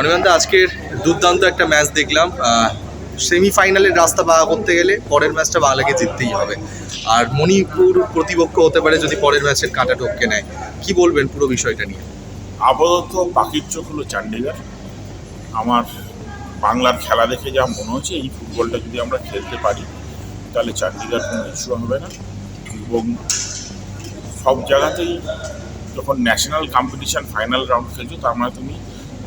অনিমান্দা আজকের দুর্দান্ত একটা ম্যাচ দেখলাম। সেমিফাইনালের রাস্তা পাকা করতে গেলে পরের ম্যাচটা বাংলাকে জিততেই হবে। আর মণিপুর প্রতিপক্ষ হতে পারে যদি পরের ম্যাচের কাঁটা টপকে নেয়। কি বলবেন পুরো বিষয়টা নিয়ে? আপাতত পাখির চোখ হলো চান্ডিগড় আমার বাংলার খেলা দেখে যা মনে হচ্ছে, এই ফুটবলটা যদি আমরা খেলতে পারি, তাহলে চান্ডিগড় কোনো ইস্যু হবে না। এবং সব জায়গাতেই যখন ন্যাশনাল কম্পিটিশান ফাইনাল রাউন্ড খেলছো, তার মানে তুমি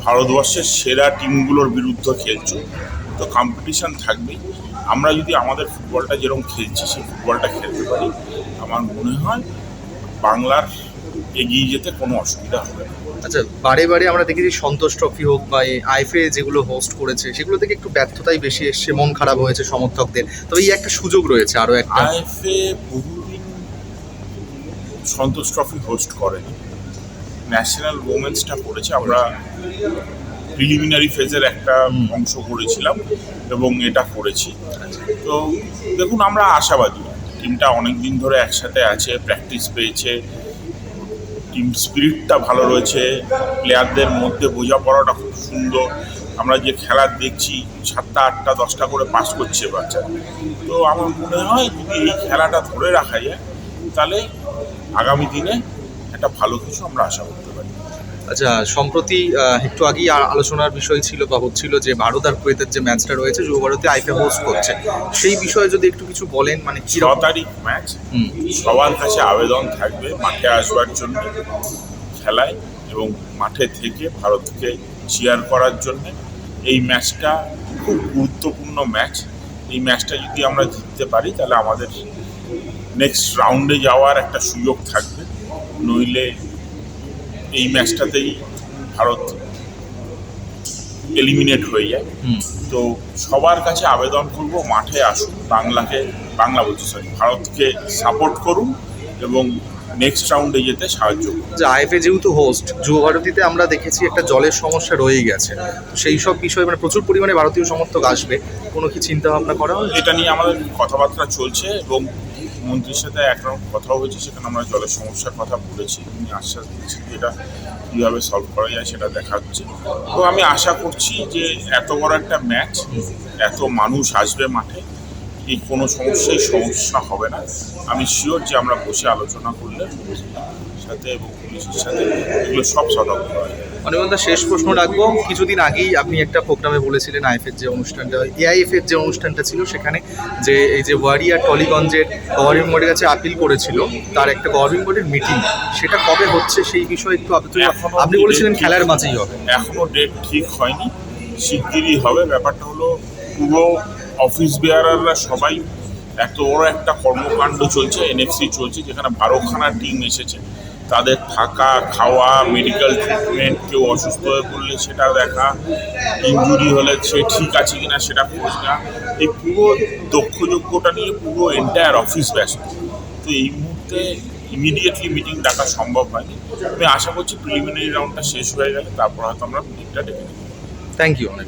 ভারতবর্ষের সেরা টিমগুলোর বিরুদ্ধে খেলছো। তো কম্পিটিশন থাকবেই। আমরা যদি আমাদের ফুটবলটা যেরকম খেলছি সেই ফুটবলটা খেলতে পারি। আমার মনে হয় বাংলার এগিয়ে যেতে কোনো অসুবিধা হবে না। আচ্ছা বারে বারে আমরা দেখেছি সন্তোষ ট্রফি হোক বা আইফে যেগুলো হোস্ট করেছে সেগুলো থেকে একটু ব্যর্থতাই বেশি এসছে মন খারাপ হয়েছে সমর্থকদের। তবে এই একটা সুযোগ রয়েছে আরও একটা। আইফে বহুদিন সন্তোষ ট্রফি হোস্ট করেনি। ন্যাশনাল ওমেন্সটা করেছে আমরা প্রিলিমিনারি ফেজের একটা অংশ করেছিলাম এবং এটা করেছি তো দেখুন আমরা আশাবাদী। টিমটা অনেক দিন ধরে একসাথে আছে প্র্যাকটিস পেয়েছে। টিম স্পিরিটটা ভালো রয়েছে। প্লেয়ারদের মধ্যে বোঝাপড়াটা খুব সুন্দর। আমরা যে খেলা দেখছি সাতটা আটটা দশটা করে পাস করছে বাচ্চা। তো আমার মনে হয় যদি এই খেলাটা ধরে রাখা যায় তাহলে আগামী দিনে একটা ভালো কিছু আমরা আশা করতে পারি। আচ্ছা সম্প্রতি একটু আগেই আলোচনার বিষয় ছিল বা হচ্ছিল যে ভারত আর কুয়েতের যে ম্যাচটা রয়েছে যুব ভারতে আইপে হোস্ট করছে। সেই বিষয়ে যদি একটু কিছু বলেন মানে কি তারিখ ম্যাচ হুম। সবার কাছে আবেদন থাকবে মাঠে আসবার জন্য খেলায় এবং মাঠে থেকে ভারতকে চিয়ার করার জন্য। এই ম্যাচটা খুব গুরুত্বপূর্ণ ম্যাচ এই ম্যাচটা যদি আমরা জিততে পারি তাহলে আমাদের নেক্সট রাউন্ডে যাওয়ার একটা সুযোগ থাকবে। নইলে এই ম্যাচটাতেই ভারত এলিমিনেট হয়ে যায়। তো সবার কাছে আবেদন করব মাঠে আসুন বাংলাকে বাংলা বলছি সরি ভারতকে সাপোর্ট করুন এবং নেক্সট রাউন্ডে যেতে সাহায্য করুন। যে আইএফএ যেহেতু হোস্ট যুব ভারতীতে আমরা দেখেছি একটা জলের সমস্যা রয়েই গেছে। তো সেই সব বিষয়ে মানে প্রচুর পরিমাণে ভারতীয় সমর্থক আসবে কোনো কি চিন্তা ভাবনা করা এটা নিয়ে আমাদের কথাবার্তা চলছে এবং মন্ত্রীর সাথে একরকম কথা হয়েছে, সেখানে আমরা জলের সমস্যার কথা বলেছি, উনি আশ্বাস দিয়েছি যে এটা কীভাবে সলভ করা যায় সেটা দেখা হচ্ছে তো আমি আশা করছি যে এত বড় একটা ম্যাচ এত মানুষ আসবে মাঠে এই কোনো সমস্যাই সমস্যা হবে না। আমি শিওর যে আমরা বসে আলোচনা করলে সাথে এবং পুলিশের সাথে এগুলো সব সতর্ক করা যায় অনিবন্ধা শেষ প্রশ্ন রাখব। কিছুদিন আগেই আপনি একটা প্রোগ্রামে বলেছিলেন আইএফের যে অনুষ্ঠানটা এআইএফ এর যে অনুষ্ঠানটা ছিল সেখানে যে এই যে ওয়ারিয়ার টলিগঞ্জের গভর্নিং বোর্ডের কাছে আপিল করেছিল তার একটা গভর্নিং বোর্ডের মিটিং সেটা কবে হচ্ছে সেই বিষয়ে একটু আপনি বলেছিলেন খেলার মাঝেই হবে। এখনও ডেট ঠিক হয়নি শিগগিরই হবে। ব্যাপারটা হলো পুরো অফিস বেয়ারাররা সবাই এত বড় একটা কর্মকাণ্ড চলছে এনএফসি চলছে যেখানে বারোখানা টিম এসেছে। তাদের থাকা, খাওয়া মেডিকেল ট্রিটমেন্ট কেউ অসুস্থ হয়ে পড়লে সেটা দেখা ইঞ্জুরি হলে সে ঠিক আছে কিনা সেটা খোঁজ না এই পুরো দক্ষযোগ্যটা নিয়ে পুরো এন্টায়ার অফিস ব্যস্ত। তো এই মুহূর্তে ইমিডিয়েটলি মিটিং ডাকা সম্ভব হয়নি। আমি আশা করছি প্রিলিমিনারি রাউন্ডটা শেষ হয়ে গেলে তারপর হয়তো আমরা মিটিংটা ডেকে নেব। থ্যাংক ইউ অনেক